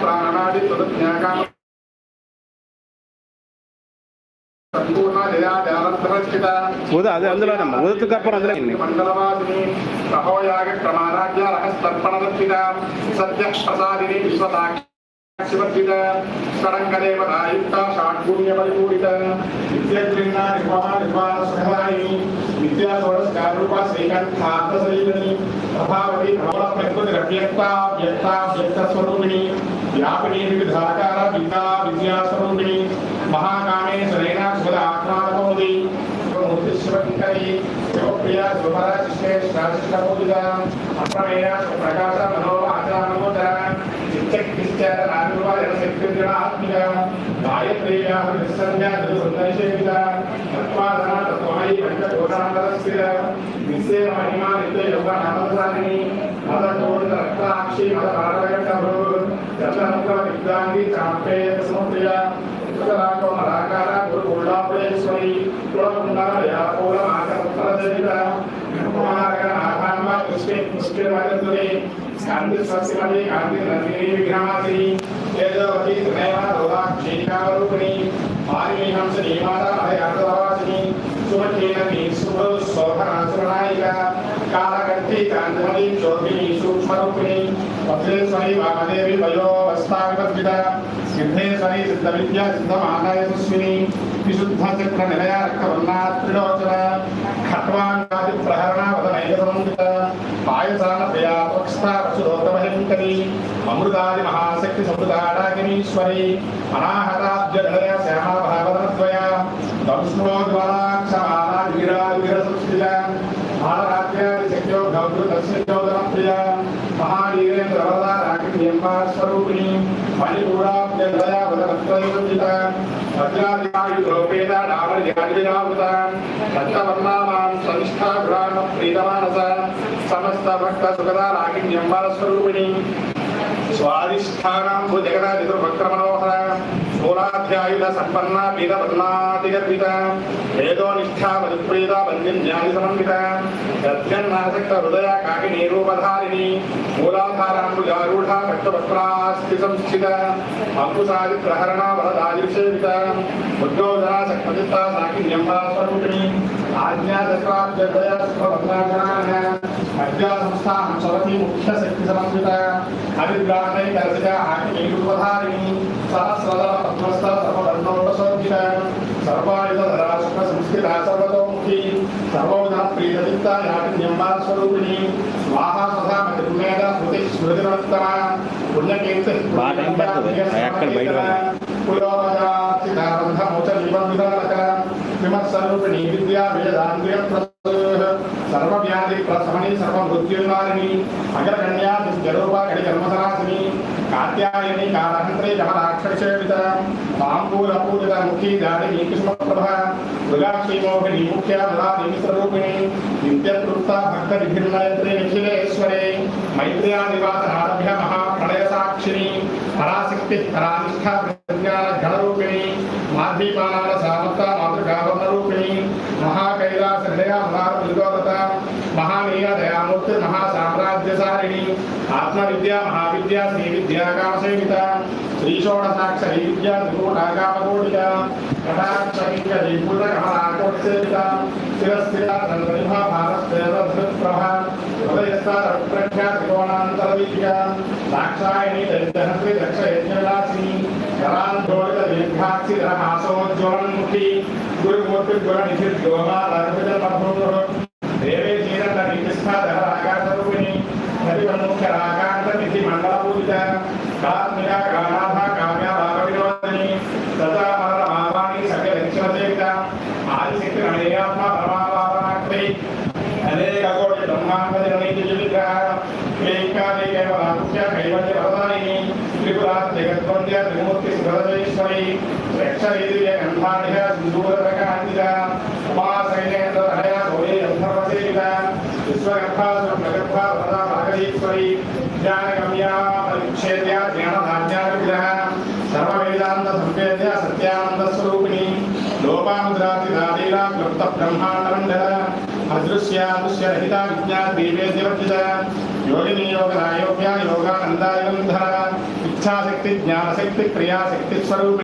ప్రాణాది తదుజ్ఞాకామ ఉదా అదే అందులోనమ్మా ఉదత కర్పూరం అందులో మండలవాసిని సత్య ప్రసాదిని షడంగదేవతాయుక్త నిత్యగృహ నిర్వహణ నిర్వాణ సుఖదాయిని విద్యా షోడస్కారూప శ్రీకంఠార్థశరీరిణి ప్రభావతి ప్రబల ప్రకృతి రవ్యక్త వ్యక్త వ్యక్త స్వరూపిణి వ్యాపిని వివిధాకార విద్యా విద్యా మహాకామేశ్వరైన శివప్రియ శుభర శిష్టే శ్రాజిష్టమూలిక అప్రమేయ ప్రకాశ మనోవాచానమోదర చిత్తక్తిశ్చార నాగరూప జనశక్తిర్జన ఆత్మిక గాయత్రేయ నిస్సంజ్ఞ దుర్సందైషేవిత తత్వాదన తత్వాయి పంచకోశాంతరస్థిర నిస్సే మహిమా నిత్య యోగ నామసారిణి మద కోడిత రక్తాక్షి మద పారవయంత భూ చంద్రముఖ విద్యాంగి చాంపేయ సముద్రయ ఉత్తరాకో మరాకార గురు గుళ్ళాపురేశ్వరి కులకుండాలయ పూలమాకరజనిత కుమారక ఆభాన్వ కృష్ణే కృష్ణే శాంతి స్వస్తిమతి కాంతి నందిని విఘ్నమాసిని తేజవతి త్రినయన రోదాక్షి కామరూపిణి మాలిని హంస నీమాత అభయార్థవాసిని సుమకేనని శుభ శోభనాసురనాయిక కాలకంఠి కాంతిమతి చోభిని సూక్ష్మరూపిణి వజ్రేశ్వరి వామదేవి వయోవస్థావిపద్విత సిద్ధేశ్వరి సిద్ధ విద్యా సిద్ధ మాతాయ సుస్మిని అమృతాది మహాశక్తి సమృతాడాగినీశ్వరి అనాహతాబ్జ నిలయ శ్యామా భారరాజ్యాది శక్త్యో గౌతమ ప్రియ మహావీరేంద్ర వరద వదనత్రయోజిత వజ్రాదివాయులోపేత రక్తవర్ణామాం ప్రీతమానస సమస్త భక్త సుఖదా స్వరూపిణి స్వాదిష్టానాం భుజగదాదిదుర్వక్రమనోహర మూలాధ్యాయుధ సంపన్న పీతవర్ణాతిగర్విత వేదోనిష్ఠా మధుప్రీత బంధిన్యాది సమన్విత గద్గన్నాసక్త హృదయ కాకినీ రూపధారిణి మూలాధారాంబుజారూఢ భక్తవక్రాస్తి సంస్థిత అంకుశాది ప్రహరణ వరదాదిసేవిత ఉద్యోధన శక్తిత సాకిన్యంబా స్వరూపిణి ఆజ్ఞాదశాబ్దయ సుఖవందనాన మధ్యా సంస్థానం సవతి ముఖ్య శక్తి సమన్విత అభిగ్రాహణై కలసిక ఆకినీ రూపధారిణి సహస్రదల పద్మస్థ సర్వవర్ణోపసోజిత సర్వాయుధ ధరాశుభ సంస్థిత సర్వతోముఖి సర్వోధ ప్రీతచిత్త యాకిన్యంబా స్వరూపిణి స్వాహా సదా మృమేద స్మృతి స్మృతిరత్తమ పుణ్యకీర్తి సర్వవ్యాధి ప్రసమని సర్వమృత్యునివారిణి అగ్రగణ్యా జరూపా గడి కాత్యాయని కాలహంత్రి కమలాక్షరిత తాంబూల పూజిత ముఖీ దాడిని కృష్ణప్రభ ముఖ్య నిత్యతృప్త భక్త విభిన్నయత్రి నిఖిలేశ్వరే మహాప్రళయ పరాశక్తి పరానిష్ట మహాకైలాస హృదయ మహారుగోదత మహానీయ మహాసామ్రాజ్యసారిణి ఆత్మవిద్య మహావిద్య శ్రీ విద్యా శ్రీషోడసాక్షరీ శ్రీషోడసాక్షరి విద్యా త్రికూటాకామకోటిక కటాక్షమిక దీపూత కమలాకోటిసేవిత స్థిరస్థిర హృదయస్థాన దాక్షాయణి దరిద్రహస్తి దక్ష కరాంధోళిత దీర్ఘాక్షి ధరహాసోజ్వలన్ముఖి గురుమూర్తి గుర నిధి గోమా రఘుజ वै रक्षयित्य गन्धाढ्य सिन्दूररकान्तिका उमासैनेन्द्रहया गौरे गन्धर्वसेविता विश्वगर्भा सुरप्रगर्भा वदा भागदीश्वरी ज्ञानगम्या परिच्छेद्या ज्ञानधान्यानुग्रहा सर्ववेदान्तसंवेद्या सत्यानन्दस्वरूपिणी लोपामुद्रातिदालीला क्लुप्तब्रह्माण्डमण्डला अदृश्यादृश्यरहिता विज्ञानदीपेद्यवर्जिता योगिनी योगदायोग्या योगानन्दायोन्धरा इच्छाशक्ति ज्ञानशक्ति क्रियाशक्ति स्वरूप